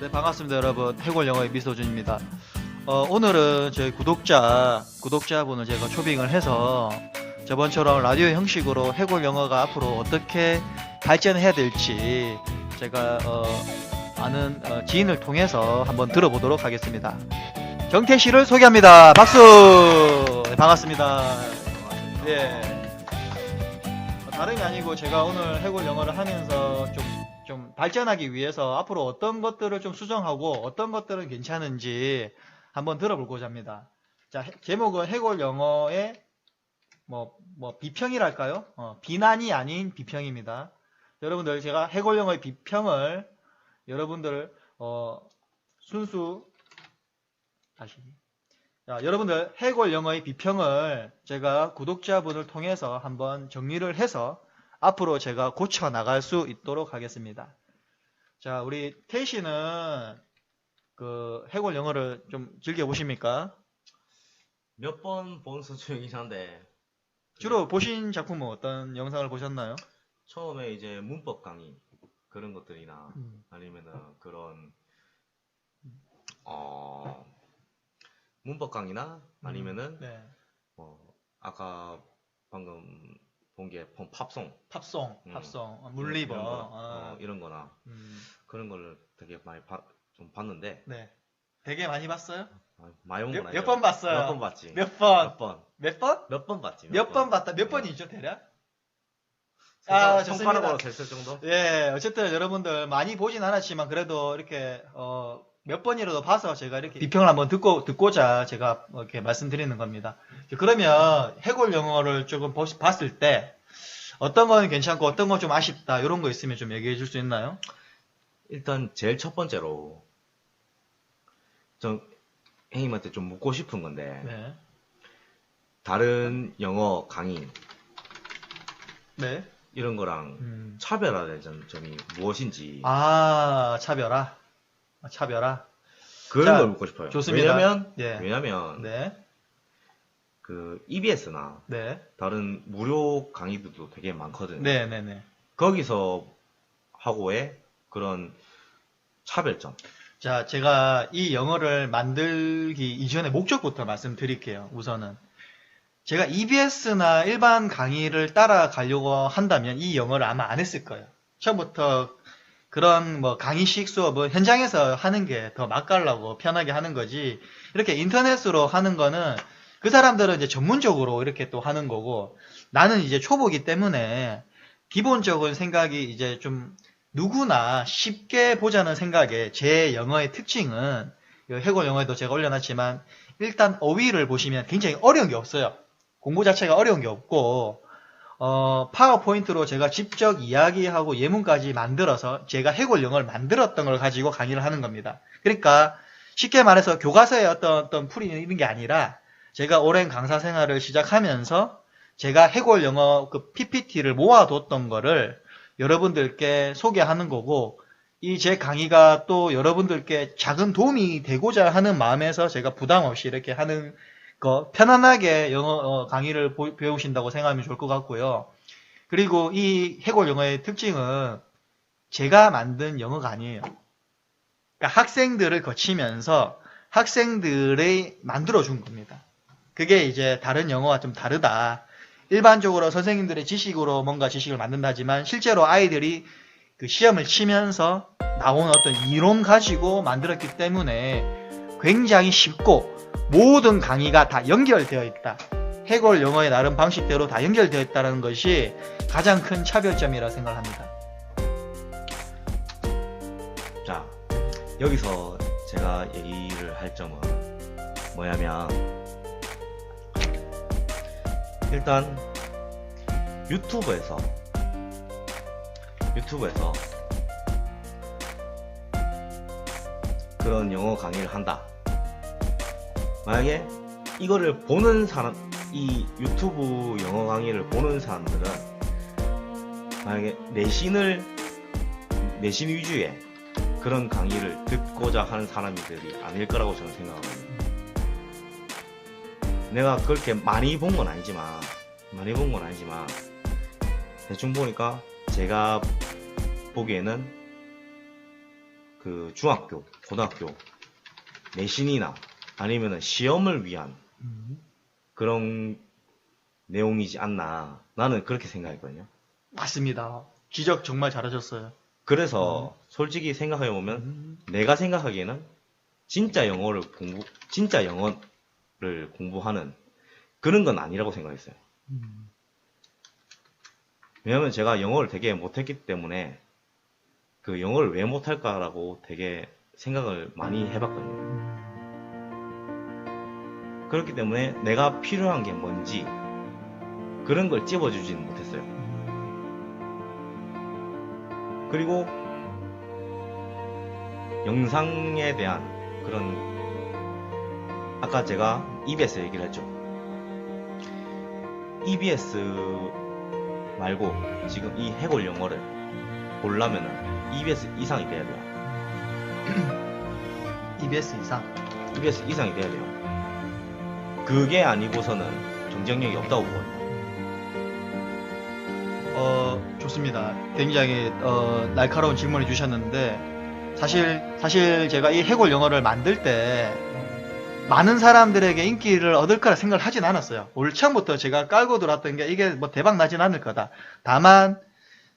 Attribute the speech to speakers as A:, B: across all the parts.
A: 네, 반갑습니다, 여러분. 해골 영어의 미소준입니다. 어, 오늘은 저희 구독자, 구독자분을 제가 초빙을 해서 저번처럼 라디오 형식으로 해골 영어가 앞으로 어떻게 발전해야 될지 제가 어, 아는 어, 지인을 통해서 한번 들어보도록 하겠습니다. 정태 씨를 소개합니다. 박수! 네, 반갑습니다. 예. 어, 게 아니고 제가 오늘 해골 영어를 하면서 좀, 좀 발전하기 위해서 앞으로 어떤 것들을 좀 수정하고 어떤 것들은 괜찮은지 한번 들어보고자 합니다. 자, 해- 제목은 해골 영어의 뭐, 뭐, 비평이랄까요? 어, 비난이 아닌 비평입니다. 여러분들, 제가 해골 영어의 비평을 여러분들, 어, 순수, 다시. 자, 여러분들, 해골 영어의 비평을 제가 구독자분을 통해서 한번 정리를 해서 앞으로 제가 고쳐 나갈 수 있도록 하겠습니다. 자, 우리 태희 씨는 그 해골 영어를 좀 즐겨 보십니까?
B: 몇 번 본 수준이긴 한데
A: 주로 보신 작품은 어떤 영상을 보셨나요?
B: 처음에 이제 문법 강의 그런 것들이나 아니면은 그런 어 문법 강의나 아니면은
A: 네.
B: 뭐 아까 방금 본게 팝송
A: 팝송,
B: 음.
A: 팝송, 어, 물리버.
B: 이런, 거,
A: 아,
B: 어, 이런 거나
A: 음,
B: 그런 거를 되게 많이 봐- 좀 봤는데
A: 네. 되게 많이 봤어요?
B: 아, 많이 본
A: 몇-
B: 건 아니고
A: 몇번 봤어요?
B: 몇 번 봤지
A: 몇 번?
B: 몇 번?
A: 몇 번?
B: 몇 번 봤지
A: 몇 번 봤다? 몇
B: 네.
A: 번이죠, 대략?
B: 아,
A: 아,
B: 손가락으로
A: 좋습니다.
B: 셌을 정도?
A: 예, 어쨌든 여러분들 많이 보진 않았지만 그래도 이렇게 어, 몇 번이라도 봐서 제가 이렇게 비평을 한번 듣고 듣고자 제가 이렇게 말씀드리는 겁니다. 그러면 해골 영어를 조금 보시- 봤을 때 어떤 건 괜찮고 어떤 건 좀 아쉽다 이런 거 있으면 좀 얘기해 줄 수 있나요?
B: 일단 제일 첫 번째로 전 형님한테 좀 묻고 싶은 건데
A: 네,
B: 다른 영어 강의
A: 네.
B: 이런 거랑
A: 음.
B: 차별화된 점- 점이 무엇인지
A: 아 차별화, 아, 차별화.
B: 그런
A: 자,
B: 걸 묻고 싶어요.
A: 좋습니다.
B: 왜냐면
A: 예.
B: 왜냐면
A: 네,
B: 그 EBS나
A: 네,
B: 다른 무료 강의들도 되게 많거든요.
A: 네, 네, 네.
B: 거기서 하고의 그런 차별점.
A: 자, 제가 이 영어를 만들기 이전에 목적부터 말씀드릴게요. 우선은. 제가 EBS나 일반 강의를 따라가려고 한다면 이 영어를 아마 안 했을 거예요. 처음부터 그런 뭐 강의식 수업은 현장에서 하는 게 더 맛깔나고 편하게 하는 거지. 이렇게 인터넷으로 하는 거는 그 사람들은 이제 전문적으로 이렇게 또 하는 거고 나는 이제 초보기 때문에 기본적인 생각이 이제 좀 누구나 쉽게 보자는 생각에 제 영어의 특징은 이 해골 영어에도 제가 올려놨지만 일단 어휘를 보시면 굉장히 어려운 게 없어요. 공부 자체가 어려운 게 없고 어, 파워포인트로 제가 직접 이야기하고 예문까지 만들어서 제가 해골 영어를 만들었던 걸 가지고 강의를 하는 겁니다. 그러니까 쉽게 말해서 교과서의 어떤 어떤 풀이 있는 게 아니라 제가 오랜 강사 생활을 시작하면서 제가 해골 영어 그 PPT를 모아뒀던 거를 여러분들께 소개하는 거고 이 제 강의가 또 여러분들께 작은 도움이 되고자 하는 마음에서 제가 부담 없이 이렇게 하는 거 편안하게 영어 어, 강의를 보- 배우신다고 생각하면 좋을 것 같고요. 그리고 이 해골 영어의 특징은 제가 만든 영어가 아니에요. 그러니까 학생들을 거치면서 학생들이 만들어준 겁니다. 그게 이제 다른 영어와 좀 다르다. 일반적으로 선생님들의 지식으로 뭔가 지식을 만든다지만 실제로 아이들이 그 시험을 치면서 나온 어떤 이론 가지고 만들었기 때문에 굉장히 쉽고 모든 강의가 다 연결되어 있다. 해골 영어의 나름 방식대로 다 연결되어 있다는 것이 가장 큰 차별점이라 생각합니다.
B: 자, 여기서 제가 얘기를 할 점은 뭐냐면, 일단, 유튜브에서, 유튜브에서, 그런 영어 강의를 한다. 만약에 이거를 보는 사람, 이 유튜브 영어 강의를 보는 사람들은, 만약에 내신을, 내신 위주의 그런 강의를 듣고자 하는 사람들이 아닐 거라고 저는 생각하거든요. 내가 그렇게 많이 본 건 아니지만, 많이 본 건 아니지만, 대충 보니까 제가 보기에는 그 중학교, 고등학교 내신이나 아니면은 시험을 위한
A: 음.
B: 그런 내용이지 않나 나는 그렇게 생각했거든요.
A: 맞습니다. 지적 정말 잘하셨어요.
B: 그래서 솔직히 생각해 보면
A: 음.
B: 내가 생각하기에는 진짜 영어를 공부 진짜 영어를 공부하는 그런 건 아니라고 생각했어요.
A: 음.
B: 왜냐면 제가 영어를 되게 못했기 때문에 그 영어를 왜 못할까라고 되게 생각을 많이 해봤거든요. 그렇기 때문에 내가 필요한 게 뭔지 그런 걸 찝어주지는 못했어요. 그리고 영상에 대한 그런 아까 제가 EBS 얘기를 했죠. EBS 말고 지금 이 해골 영어를 보려면은 EBS 이상이 돼야 돼요.
A: EBS 이상.
B: EBS 이상이 돼야 돼요. 그게 아니고서는 경쟁력이 없다고 보거든요.
A: 어, 좋습니다. 굉장히 어, 날카로운 질문을 주셨는데 사실 사실 제가 이 해골 영어를 만들 때 많은 사람들에게 인기를 얻을 거라 생각을 하진 않았어요. 올 처음부터 제가 깔고 들어왔던 게 이게 뭐 대박 나진 않을 거다. 다만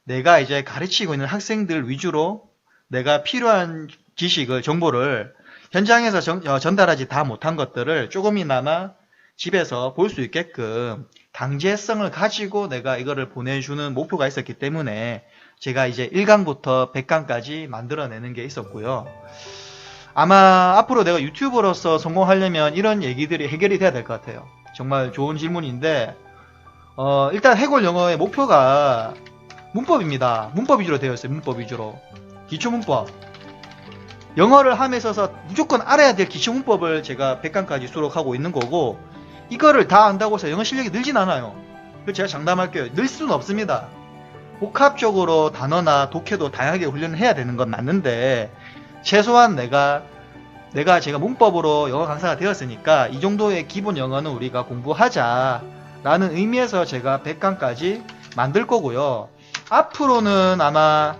A: 내가 이제 가르치고 있는 학생들 위주로 내가 필요한 지식을 정보를 현장에서 전, 어, 전달하지 다 못한 것들을 조금이나마 집에서 볼 수 있게끔 강제성을 가지고 내가 이거를 보내주는 목표가 있었기 때문에 제가 이제 1강부터 100강까지 만들어내는 게 있었고요. 아마 앞으로 내가 유튜버로서 성공하려면 이런 얘기들이 해결이 돼야 될 것 같아요. 정말 좋은 질문인데, 어, 일단 해골 영어의 목표가 문법입니다. 문법 위주로 되어 있어요. 문법 위주로. 기초 문법. 영어를 있어서 무조건 알아야 될 기초 문법을 제가 100강까지 수록하고 있는 거고, 이거를 다 안다고 해서 영어 실력이 늘진 않아요. 그래서 제가 장담할게요. 늘 수는 없습니다. 복합적으로 단어나 독해도 다양하게 훈련을 해야 되는 건 맞는데, 최소한 내가, 내가 제가 문법으로 영어 강사가 되었으니까, 이 정도의 기본 영어는 우리가 공부하자. 라는 의미에서 제가 100강까지 만들 거고요. 앞으로는 아마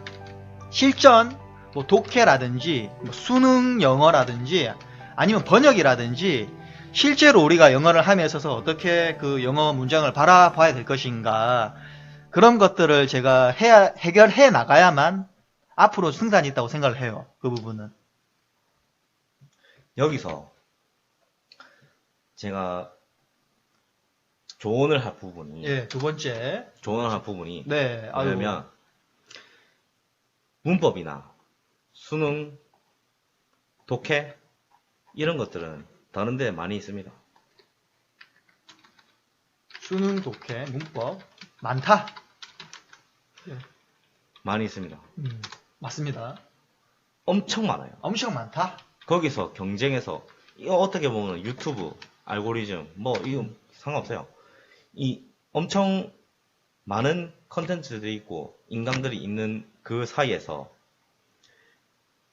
A: 실전, 뭐 독해라든지, 뭐 수능 영어라든지, 아니면 번역이라든지, 실제로 우리가 영어를 함에 있어서 어떻게 그 영어 문장을 바라봐야 될 것인가 그런 것들을 제가 해야, 해결해 나가야만 앞으로 승산이 있다고 생각을 해요. 그 부분은.
B: 여기서 제가 조언을 할 부분이
A: 예, 두 번째.
B: 조언을 할 부분이
A: 네.
B: 뭐냐면 문법이나 수능, 독해 이런 것들은 다른 데 많이 있습니다.
A: 수능, 독해, 문법 많다.
B: 많이 있습니다.
A: 음, 맞습니다.
B: 엄청 많아요.
A: 엄청 많다.
B: 거기서 경쟁해서 이거 어떻게 보면 유튜브 알고리즘 뭐 이거 상관없어요. 이 엄청 많은 컨텐츠들이 있고 인강들이 있는 그 사이에서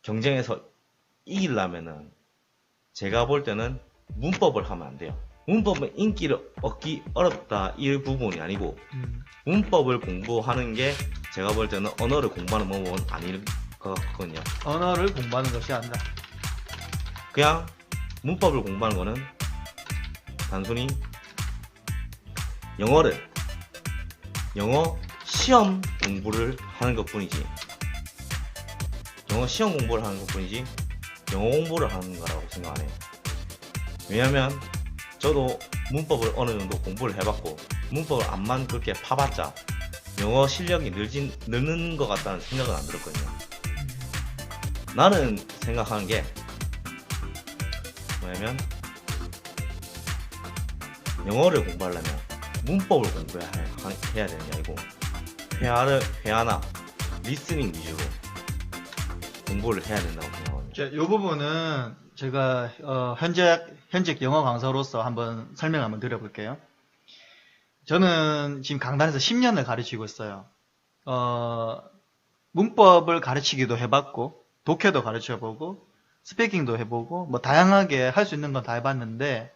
B: 경쟁해서 이기려면은 제가 볼 때는 문법을 하면 안 돼요. 문법은 인기를 얻기 어렵다 이 부분이 아니고
A: 음,
B: 문법을 공부하는 게 제가 볼 때는 언어를 공부하는 방법은 아닐 것 같거든요.
A: 언어를 공부하는 것이 아니라.
B: 그냥 문법을 공부하는 거는 단순히 영어를 영어 시험 공부를 하는 것 뿐이지 영어 시험 공부를 하는 것 뿐이지 영어 공부를 하는 거라고 생각 안 해요. 왜냐면 저도 문법을 어느 정도 공부를 해봤고 문법을 안만 그렇게 파봤자 영어 실력이 늘진, 느는 것 같다는 생각은 안 들었거든요. 나는 생각하는 게 뭐냐면 영어를 공부하려면 문법을 공부해야 되는 게 아니고 회화를 회화나 리스닝 위주로 공부를 해야 된다고 생각합니다.
A: 자, 이 부분은 제가 어, 현재 현직 영어 강사로서 한번 설명 한번 드려볼게요. 저는 지금 강단에서 10년을 가르치고 있어요. 어, 문법을 가르치기도 해봤고, 독해도 가르쳐보고, 스피킹도 해보고, 뭐 다양하게 할 수 있는 건 다 해봤는데,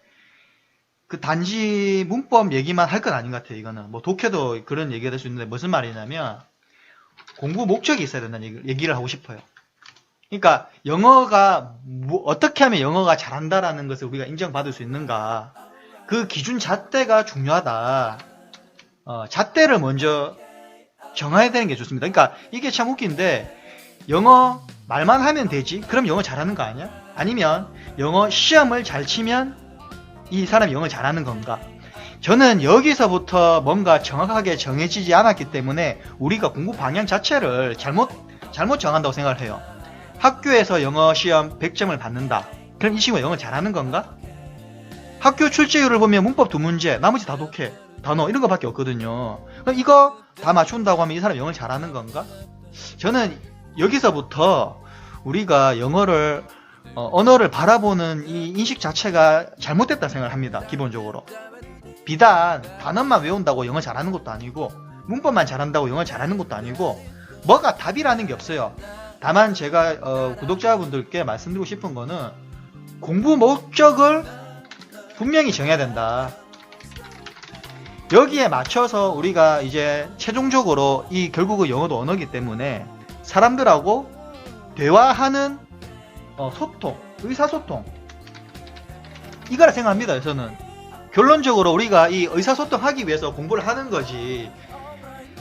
A: 그 단지 문법 얘기만 할 건 아닌 것 같아요, 이거는. 뭐 독해도 그런 얘기가 될 수 있는데, 무슨 말이냐면, 공부 목적이 있어야 된다는 얘기- 얘기를 하고 싶어요. 그러니까 영어가 뭐- 어떻게 하면 영어가 잘한다라는 것을 우리가 인정받을 수 있는가? 그 기준 잣대가 중요하다. 어, 잣대를 먼저 정해야 되는 게 좋습니다. 그러니까 이게 참 웃긴데 영어 말만 하면 되지? 그럼 영어 잘하는 거 아니야? 아니면 영어 시험을 잘 치면 이 사람이 영어 잘하는 건가? 저는 여기서부터 뭔가 정확하게 정해지지 않았기 때문에 우리가 공부 방향 자체를 잘못 잘못 정한다고 생각을 해요. 학교에서 영어 시험 100점을 받는다. 그럼 이 친구가 영어 잘하는 건가? 학교 출제율을 보면 문법 두 문제, 나머지 다 독해. 단어 이런 거밖에 없거든요. 그럼 이거 다 맞춘다고 하면 이 사람 영어 잘하는 건가? 저는 여기서부터 우리가 영어를 어, 언어를 바라보는 이 인식 자체가 잘못됐다 생각을 합니다. 기본적으로. 비단 단어만 외운다고 영어 잘하는 것도 아니고 문법만 잘한다고 영어 잘하는 것도 아니고 뭐가 답이라는 게 없어요. 다만 제가 어, 구독자분들께 말씀드리고 싶은 거는 공부 목적을 분명히 정해야 된다. 여기에 맞춰서 우리가 이제 최종적으로 이 결국은 영어도 언어기 때문에 사람들하고 대화하는 어, 소통, 의사소통 이거라 생각합니다. 저는 결론적으로 우리가 이 의사소통하기 위해서 공부를 하는 거지.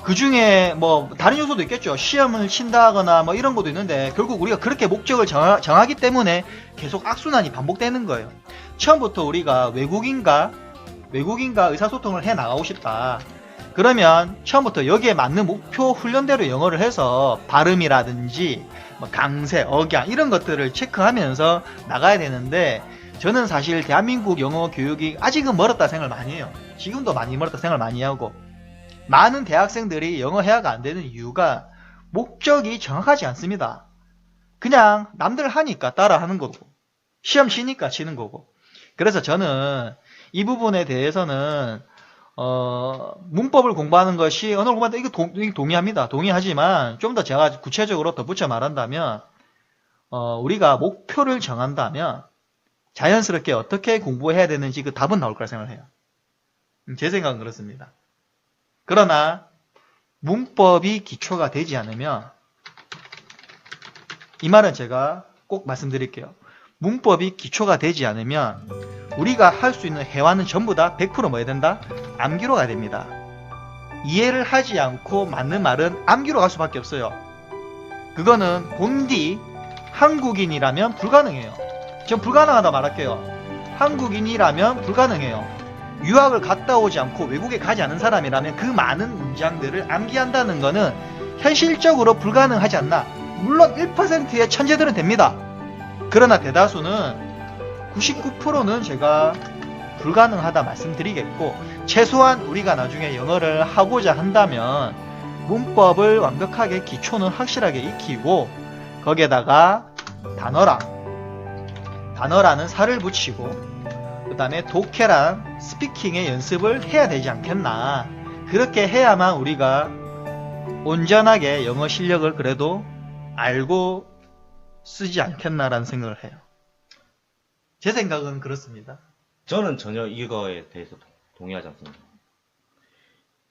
A: 그 중에 뭐 다른 요소도 있겠죠. 시험을 친다거나 뭐 이런 것도 있는데 결국 우리가 그렇게 목적을 정하, 정하기 때문에 계속 악순환이 반복되는 거예요. 처음부터 우리가 외국인과 외국인과 의사소통을 해 나가고 싶다. 그러면 처음부터 여기에 맞는 목표 훈련대로 영어를 해서 발음이라든지 뭐 강세, 억양 이런 것들을 체크하면서 나가야 되는데 저는 사실 대한민국 영어 교육이 아직은 멀었다 생각을 많이 해요. 지금도 많이 멀었다 생각을 많이 하고 많은 대학생들이 영어 해야가 안 되는 이유가 목적이 정확하지 않습니다. 그냥 남들 하니까 따라 하는 거고 시험 치니까 치는 거고 그래서 저는 이 부분에 대해서는 어, 문법을 공부하는 것이 언어를 공부한다 이거 동, 동의합니다. 동의하지만 좀 더 제가 구체적으로 덧붙여 말한다면 어, 우리가 목표를 정한다면 자연스럽게 어떻게 공부해야 되는지 그 답은 나올 거라 생각을 해요. 음, 제 생각은 그렇습니다. 그러나 문법이 기초가 되지 않으면 이 말은 제가 꼭 말씀드릴게요. 문법이 기초가 되지 않으면 우리가 할 수 있는 회화는 전부 다 100% 뭐야 된다? 암기로 가야 됩니다. 이해를 하지 않고 맞는 말은 암기로 갈 수밖에 없어요. 그거는 본디 한국인이라면 불가능해요. 전 불가능하다 말할게요. 한국인이라면 불가능해요. 유학을 갔다 오지 않고 외국에 가지 않은 사람이라면 그 많은 문장들을 암기한다는 거는 현실적으로 불가능하지 않나. 물론 1%의 천재들은 됩니다. 그러나 대다수는 99%는 제가 불가능하다 말씀드리겠고 최소한 우리가 나중에 영어를 하고자 한다면 문법을 완벽하게 기초는 확실하게 익히고 거기에다가 단어랑 단어라는 살을 붙이고 그 다음에 독해랑 스피킹의 연습을 해야 되지 않겠나 그렇게 해야만 우리가 온전하게 영어 실력을 그래도 알고 쓰지 않겠나라는 생각을 해요. 제 생각은 그렇습니다.
B: 저는 전혀 이거에 대해서 동- 동의하지 않습니다.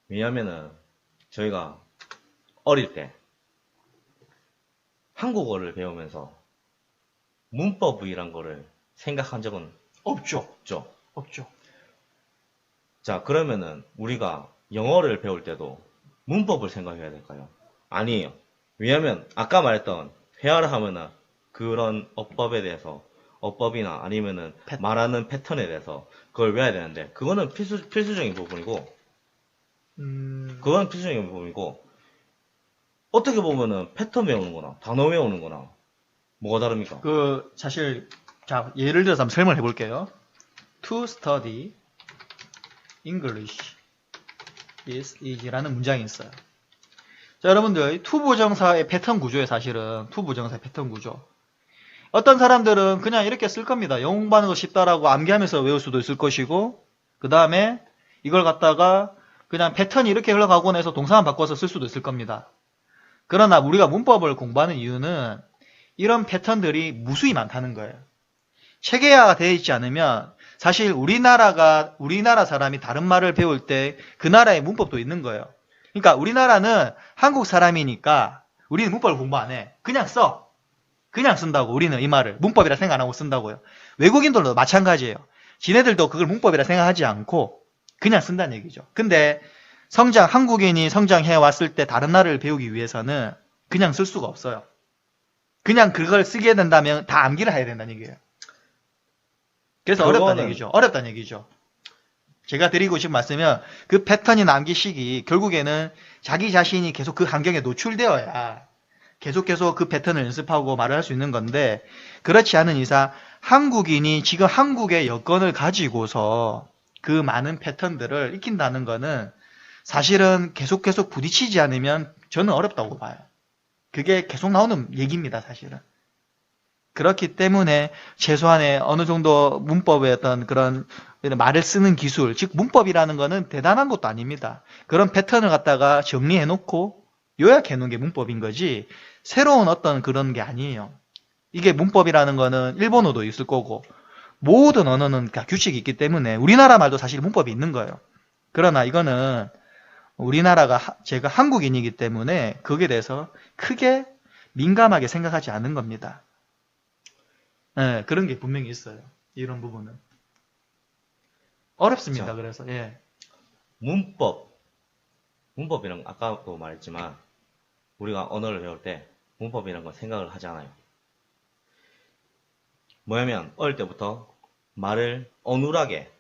B: 왜냐면은 저희가 어릴 때 한국어를 배우면서 문법 이란 거를 생각한 적은
A: 없죠.
B: 없죠.
A: 없죠.
B: 자, 그러면은 우리가 영어를 배울 때도 문법을 생각해야 될까요? 아니에요. 왜냐면 아까 말했던 회화를 하면은 그런 어법에 대해서 어법이나 아니면은
A: 패-
B: 말하는 패턴에 대해서 그걸 외워야 되는데 그거는 필수 필수적인 부분이고
A: 음,
B: 그건 필수적인 부분이고 어떻게 보면은 패턴 외우는 거나 단어 외우는 거나 뭐가 다릅니까?
A: 그 사실 자 예를 들어서 한번 설명을 해볼게요. To study English is easy라는 문장이 있어요. 자 여러분들 to 부정사의 패턴 구조에 사실은 to 부정사의 패턴 구조. 어떤 사람들은 그냥 이렇게 쓸 겁니다. 공부하는 거 쉽다라고 암기하면서 외울 수도 있을 것이고 그 다음에 이걸 갖다가 그냥 패턴이 이렇게 흘러가고 나서 동사만 바꿔서 쓸 수도 있을 겁니다. 그러나 우리가 문법을 공부하는 이유는 이런 패턴들이 무수히 많다는 거예요. 체계화가 되어 있지 않으면 사실 우리나라가 우리나라 사람이 다른 말을 배울 때 그 나라의 문법도 있는 거예요. 그러니까 우리나라는 한국 사람이니까 우리는 문법을 공부 안 해. 그냥 써. 그냥 쓴다고 우리는 이 말을 문법이라 생각 안 하고 쓴다고요. 외국인들도 마찬가지예요. 지네들도 그걸 문법이라 생각하지 않고 그냥 쓴다는 얘기죠. 근데 성장 한국인이 성장해 왔을 때 다른 나라를 배우기 위해서는 그냥 쓸 수가 없어요. 그냥 그걸 쓰게 된다면 다 암기를 해야 된다는 얘기예요. 그래서 어렵다는 얘기죠. 어렵다는 얘기죠. 제가 드리고 싶은 말씀은 그 패턴이 남기시기 결국에는 자기 자신이 계속 그 환경에 노출되어야 계속 계속 그 패턴을 연습하고 말을 할 수 있는 건데 그렇지 않은 이상 한국인이 지금 한국의 여건을 가지고서 그 많은 패턴들을 익힌다는 거는 사실은 계속 계속 부딪히지 않으면 저는 어렵다고 봐요. 그게 계속 나오는 얘기입니다, 사실은. 그렇기 때문에 최소한의 어느 정도 문법의 어떤 그런 말을 쓰는 기술, 즉 문법이라는 거는 대단한 것도 아닙니다. 그런 패턴을 갖다가 정리해 놓고 요약해 놓은 게 문법인 거지 새로운 어떤 그런 게 아니에요. 이게 문법이라는 거는 일본어도 있을 거고 모든 언어는 다 규칙이 있기 때문에 우리나라 말도 사실 문법이 있는 거예요. 그러나 이거는 우리나라가 하- 제가 한국인이기 때문에 거기에 대해서 크게 민감하게 생각하지 않는 겁니다. 예, 그런 게 분명히 있어요. 이런 부분은. 어렵습니다.
B: 자.
A: 그래서 예.
B: 문법. 문법이란 거 아까도 말했지만 우리가 언어를 배울 때 문법이라는 건 생각을 하지 않아요. 뭐냐면 어릴 때부터 말을 어눌하게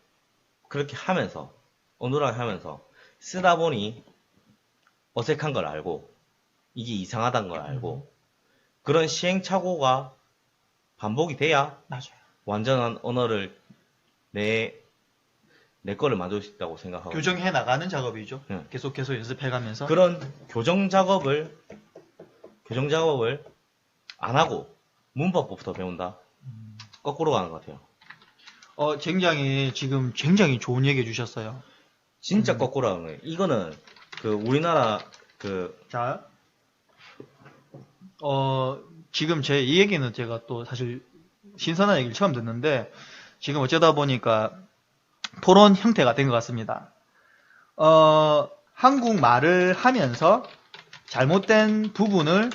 B: 그렇게 하면서 어눌하게 하면서 쓰다 보니 어색한 걸 알고 이게 이상하다는 걸 알고 그런 시행착오가 반복이 돼야
A: 맞아요.
B: 완전한 언어를 내, 내 거를 만들 수 있다고 생각하고
A: 교정해 나가는 작업이죠.
B: 예.
A: 계속해서 연습해 가면서
B: 그런 교정 작업을 교정 작업을 안 하고 문법부터 배운다. 거꾸로 가는 것 같아요.
A: 어, 굉장히 지금 굉장히 좋은 얘기 해 주셨어요.
B: 진짜
A: 음.
B: 거꾸로 하는 거예요. 이거는 그 우리나라 그
A: 자, 어, 지금 제 이 얘기는 제가 또 사실 신선한 얘기를 처음 듣는데 지금 어쩌다 보니까 토론 형태가 된 것 같습니다. 어, 한국말을 하면서 잘못된 부분을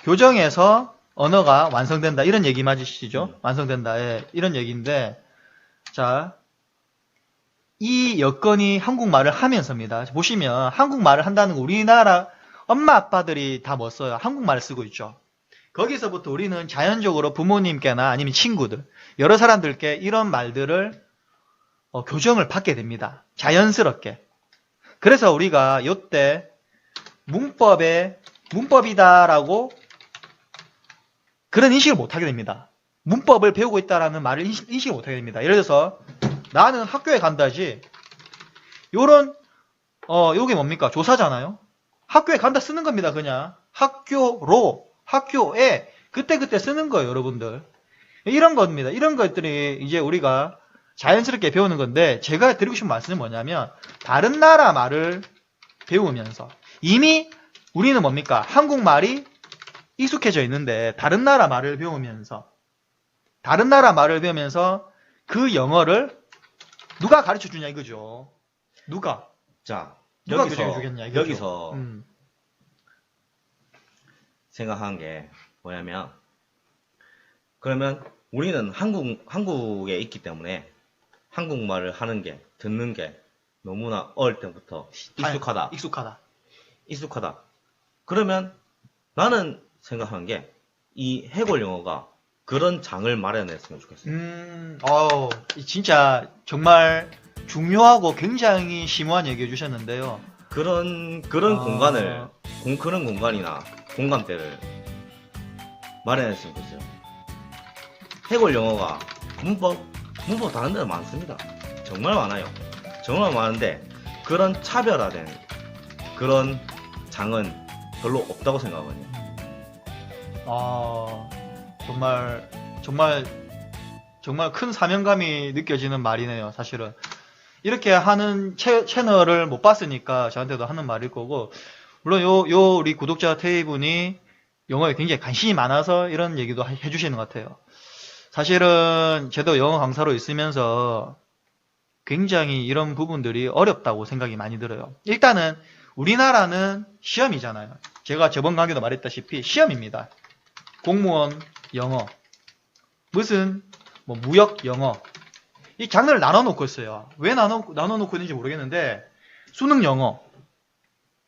A: 교정해서 언어가 완성된다. 이런 얘기 맞으시죠?
B: 음.
A: 완성된다. 예, 이런 얘기인데, 자, 이 여건이 한국말을 하면서입니다. 보시면 한국말을 한다는 거 우리나라 엄마 아빠들이 다 뭐 써요? 한국말을 쓰고 있죠. 거기서부터 우리는 자연적으로 부모님께나 아니면 친구들, 여러 사람들께 이런 말들을 어, 교정을 받게 됩니다. 자연스럽게. 그래서 우리가 요때 문법에 문법이다라고 그런 인식을 못하게 됩니다. 문법을 배우고 있다라는 말을 인식, 인식을 못하게 됩니다. 예를 들어서 나는 학교에 간다지 요런 어 요게 뭡니까 조사잖아요. 학교에 간다 쓰는 겁니다. 그냥 학교로 학교에 그때그때 쓰는 거예요, 여러분들. 이런 겁니다. 이런 것들이 이제 우리가 자연스럽게 배우는 건데 제가 드리고 싶은 말씀은 뭐냐면 다른 나라 말을 배우면서 이미 우리는 뭡니까? 한국말이 익숙해져 있는데 다른 나라 말을 배우면서 다른 나라 말을 배우면서 그 영어를 누가 가르쳐 주냐 이거죠. 누가?
B: 자,
A: 누가
B: 여기서
A: 교정해 주겠냐 이거죠.
B: 여기서
A: 음.
B: 생각한 게 뭐냐면 그러면 우리는 한국 한국에 있기 때문에 한국말을 하는 게 듣는 게 너무나 어릴 때부터 익숙하다.
A: 익숙하다.
B: 익숙하다. 그러면 나는 생각하는 게이 해골 영어가 그런 장을 마련했으면 좋겠어. 요
A: 음, 이 진짜 정말 중요하고 굉장히 심오한 얘기 해 주셨는데요.
B: 그런 그런
A: 아.
B: 공간을 공 그런 공간이나 공감대를 마련했으면 좋겠어요. 해골 영어가 문법 문법 다른 데도 많습니다. 정말 많아요. 정말 많은데 그런 차별화된 그런 장은 별로 없다고 생각하거든요.
A: 아, 정말, 정말, 정말 큰 사명감이 느껴지는 말이네요, 사실은. 이렇게 하는 채, 채널을 못 봤으니까 저한테도 하는 말일 거고, 물론 요, 요, 우리 구독자 테이분이 영어에 굉장히 관심이 많아서 이런 얘기도 하- 해주시는 것 같아요. 사실은 저도 영어 강사로 있으면서 굉장히 이런 부분들이 어렵다고 생각이 많이 들어요. 일단은 우리나라는 시험이잖아요. 제가 저번 강의도 말했다시피 시험입니다. 공무원 영어, 무슨 뭐 무역 영어 이 장르를 나눠 놓고 있어요. 왜 나눠 나눠 놓고 있는지 모르겠는데 수능 영어,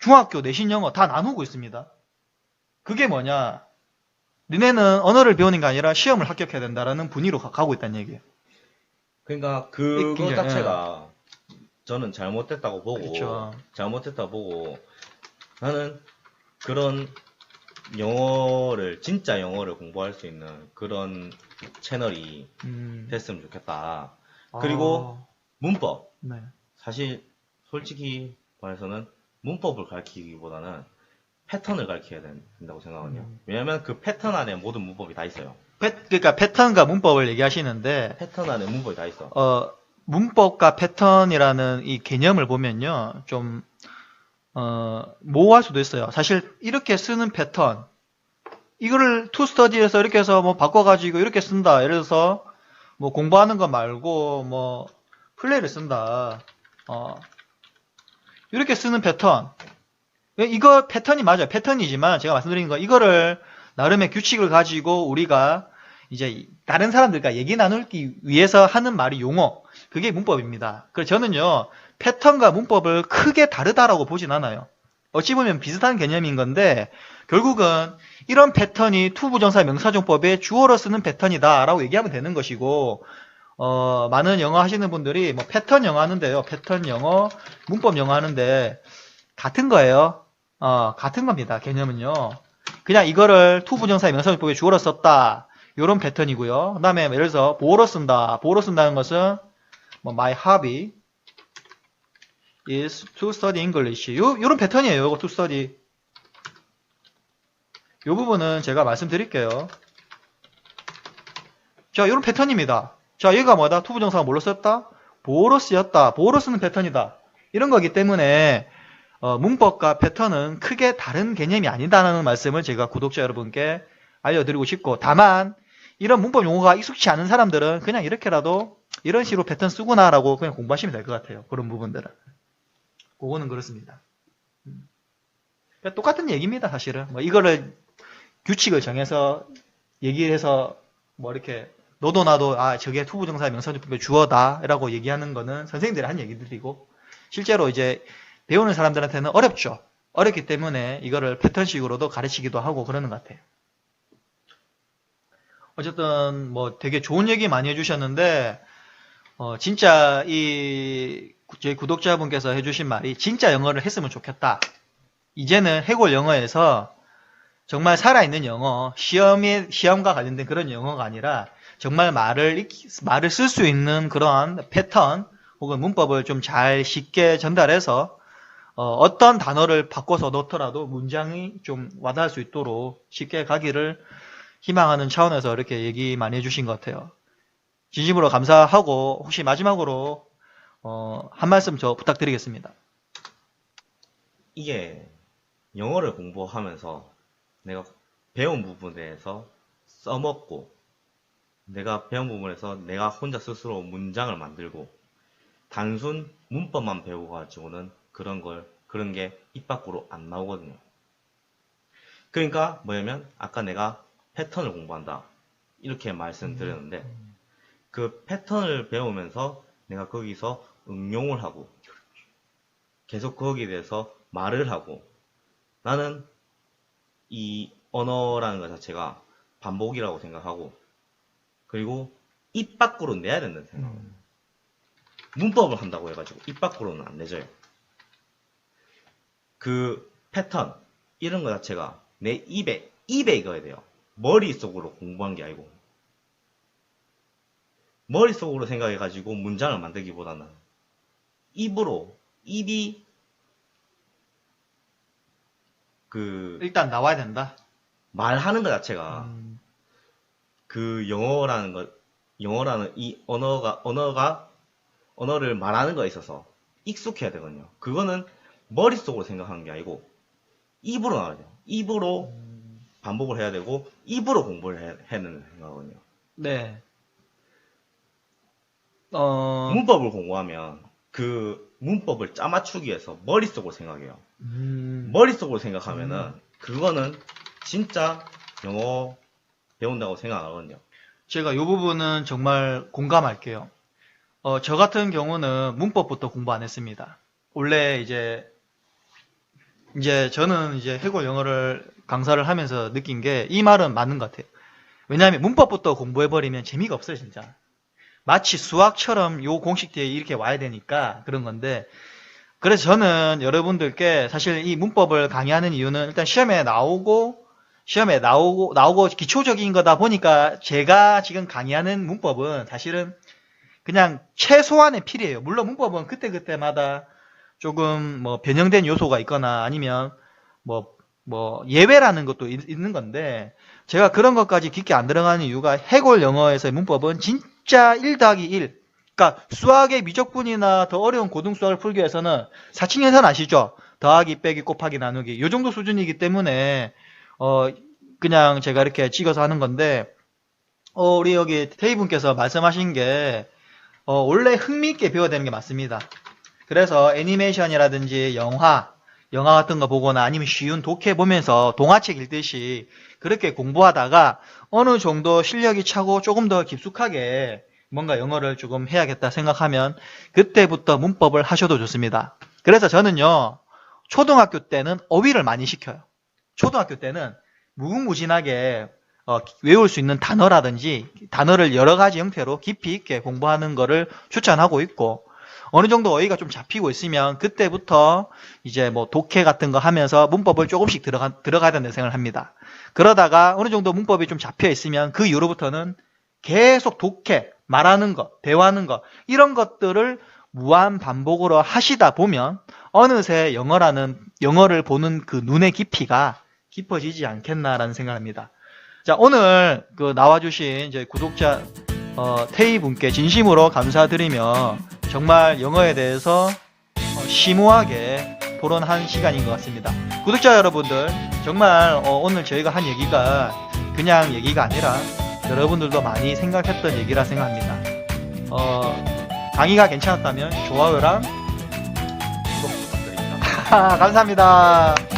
A: 중학교 내신 영어 다 나누고 있습니다. 그게 뭐냐? 니네는 언어를 배우는 게 아니라 시험을 합격해야 된다라는 분위로 가- 가고 있다는 얘기예요.
B: 그러니까 그거
A: 굉장히,
B: 자체가 저는 잘못됐다고 보고
A: 그쵸.
B: 잘못됐다고 보고 나는 그런 영어를 진짜 영어를 공부할 수 있는 그런 채널이
A: 음.
B: 됐으면 좋겠다. 그리고
A: 아,
B: 문법
A: 네.
B: 사실 솔직히 말해서는 문법을 가르치기보다는 패턴을 가르쳐야 된다고 생각하거든요.
A: 음.
B: 왜냐하면 그 패턴 안에 모든 문법이 다 있어요.
A: 패, 그러니까 패턴과 문법을 얘기하시는데
B: 패턴 안에 문법이 다 있어.
A: 어, 문법과 패턴이라는 이 개념을 보면요, 좀, 어, 모호할 수도 있어요. 사실, 이렇게 쓰는 패턴, 이거를 투스터디에서 이렇게 해서 뭐 바꿔가지고 이렇게 쓴다. 예를 들어서, 뭐 공부하는 거 말고, 뭐, 플레이를 쓴다. 어, 이렇게 쓰는 패턴. 예, 이거 패턴이 맞아요. 패턴이지만, 제가 말씀드린 거, 이거를 나름의 규칙을 가지고 우리가 이제 다른 사람들과 얘기 나누기 위해서 하는 말이 용어. 그게 문법입니다. 그래서 저는요, 패턴과 문법을 크게 다르다라고 보진 않아요. 어찌 보면 비슷한 개념인 건데, 결국은 이런 패턴이 투부정사 명사정법의 주어로 쓰는 패턴이다 라고 얘기하면 되는 것이고, 어, 많은 영어 하시는 분들이 뭐 패턴 영어 하는데요. 패턴 영어, 문법 영어 하는데, 같은 거예요. 어, 같은 겁니다. 개념은요. 그냥 이거를 투부정사의 명사정법에 주어로 썼다. 요런 패턴이고요. 그 다음에 예를 들어서 보어로 쓴다. 보어로 쓴다는 것은 뭐 my hobby is to study English. 요, 요런 패턴이에요. 요거 to study. 요 부분은 제가 말씀드릴게요. 자, 요런 패턴입니다. 자, 얘가 뭐다? 투부정사가 뭘로 썼다? 보어로 쓰였다. 보어로 쓰는 패턴이다. 이런 거기 때문에 어, 문법과 패턴은 크게 다른 개념이 아니다라는 말씀을 제가 구독자 여러분께 알려드리고 싶고 다만 이런 문법 용어가 익숙치 않은 사람들은 그냥 이렇게라도 이런 식으로 패턴 쓰구나라고 그냥 공부하시면 될 것 같아요. 그런 부분들은. 그거는 그렇습니다. 음. 그러니까 똑같은 얘기입니다, 사실은. 뭐 이거를 규칙을 정해서 얘기를 해서 뭐 이렇게 너도 나도 아 저게 투부정사 명사조법의 주어다라고 얘기하는 거는 선생님들이 한 얘기들이고 실제로 이제 배우는 사람들한테는 어렵죠. 어렵기 때문에 이거를 패턴식으로도 가르치기도 하고 그러는 것 같아요. 어쨌든 뭐 되게 좋은 얘기 많이 해주셨는데 어, 진짜 이 저희 구독자분께서 해주신 말이 진짜 영어를 했으면 좋겠다. 이제는 해골 영어에서 정말 살아있는 영어, 시험에 시험과 관련된 그런 영어가 아니라 정말 말을 말을 쓸 수 있는 그런 패턴 혹은 문법을 좀 잘 쉽게 전달해서 어, 떤 단어를 바꿔서 넣더라도 문장이 좀 와닿을 수 있도록 쉽게 가기를 희망하는 차원에서 이렇게 얘기 많이 해주신 것 같아요. 진심으로 감사하고 혹시 마지막으로 어, 한 말씀 저 부탁드리겠습니다.
B: 이게 영어를 공부하면서 내가 배운 부분에서 써먹고 내가 배운 부분에서 내가 혼자 스스로 문장을 만들고 단순 문법만 배워가지고는 그런 걸 그런 게 입 밖으로 안 나오거든요. 그러니까 뭐냐면 아까 내가 패턴을 공부한다 이렇게 말씀드렸는데 그 패턴을 배우면서 내가 거기서 응용을 하고 계속 거기에 대해서 말을 하고 나는 이 언어라는 것 자체가 반복이라고 생각하고 그리고 입 밖으로 내야 된다는 생각. 문법을 한다고 해가지고 입 밖으로는 안 내져요. 그 패턴 이런 것 자체가 내 입에 입에 익어야 돼요. 머릿속으로 공부한 게 아니고 머릿속으로 생각해가지고 문장을 만들기보다는 입으로 입이 그
A: 일단 나와야 된다.
B: 말하는 것 자체가
A: 음,
B: 그 영어라는 것 영어라는 이 언어가 언어가 언어를 말하는 거에 있어서 익숙해야 되거든요. 그거는 머릿속으로 생각하는 게 아니고 입으로 나와야 돼요. 입으로 반복을 해야 되고 입으로 공부를 해야, 해야 되는 생각이거든요.
A: 네. 어,
B: 문법을 공부하면 그 문법을 짜맞추기 위해서 머릿속으로 생각해요.
A: 음,
B: 머릿속으로 생각하면은 그거는 진짜 영어 배운다고 생각 안 하거든요.
A: 제가 이 부분은 정말 공감할게요. 어, 저 같은 경우는 문법부터 공부 안 했습니다. 원래 이제, 이제 저는 이제 해골 영어를 강사를 하면서 느낀 게 이 말은 맞는 것 같아요. 왜냐하면 문법부터 공부해버리면 재미가 없어요, 진짜. 마치 수학처럼 요 공식 뒤에 이렇게 와야 되니까 그런 건데, 그래서 저는 여러분들께 사실 이 문법을 강의하는 이유는 일단 시험에 나오고 시험에 나오고 나오고 기초적인 거다 보니까 제가 지금 강의하는 문법은 사실은 그냥 최소한의 필이에요. 물론 문법은 그때 그때마다 조금 뭐 변형된 요소가 있거나 아니면 뭐 뭐 예외라는 것도 있, 있는 건데 제가 그런 것까지 깊게 안 들어가는 이유가 해골 영어에서의 문법은 진짜 1 더하기 1 그러니까 수학의 미적분이나 더 어려운 고등 수학을 풀기 위해서는 사칙연산 아시죠? 더하기 빼기 곱하기 나누기 요 정도 수준이기 때문에 어 그냥 제가 이렇게 찍어서 하는 건데 어 우리 여기 테이 분께서 말씀하신 게 어, 원래 흥미있게 배워야 되는 게 맞습니다. 그래서 애니메이션이라든지 영화 영화 같은 거 보거나 아니면 쉬운 독해 보면서 동화책 읽듯이 그렇게 공부하다가 어느 정도 실력이 차고 조금 더 깊숙하게 뭔가 영어를 조금 해야겠다 생각하면 그때부터 문법을 하셔도 좋습니다. 그래서 저는요, 초등학교 때는 어휘를 많이 시켜요. 초등학교 때는 무궁무진하게 어, 외울 수 있는 단어라든지 단어를 여러 가지 형태로 깊이 있게 공부하는 거를 추천하고 있고 어느 정도 어휘가 좀 잡히고 있으면 그때부터 이제 뭐 독해 같은 거 하면서 문법을 조금씩 들어가, 들어가야 된다고 생각을 합니다. 그러다가 어느 정도 문법이 좀 잡혀 있으면 그 이후로부터는 계속 독해, 말하는 것, 대화하는 것, 이런 것들을 무한 반복으로 하시다 보면 어느새 영어라는, 영어를 보는 그 눈의 깊이가 깊어지지 않겠나라는 생각을 합니다. 자, 오늘 그 나와주신 이제 구독자, 어, 테이 분께 진심으로 감사드리며 정말 영어에 대해서 어, 심오하게 토론한 시간인 것 같습니다. 구독자 여러분들, 정말 어, 오늘 저희가 한 얘기가 그냥 얘기가 아니라 여러분들도 많이 생각했던 얘기라 생각합니다. 어, 강의가 괜찮았다면 좋아요랑
B: 구독 부탁드립니다.
A: 감사합니다.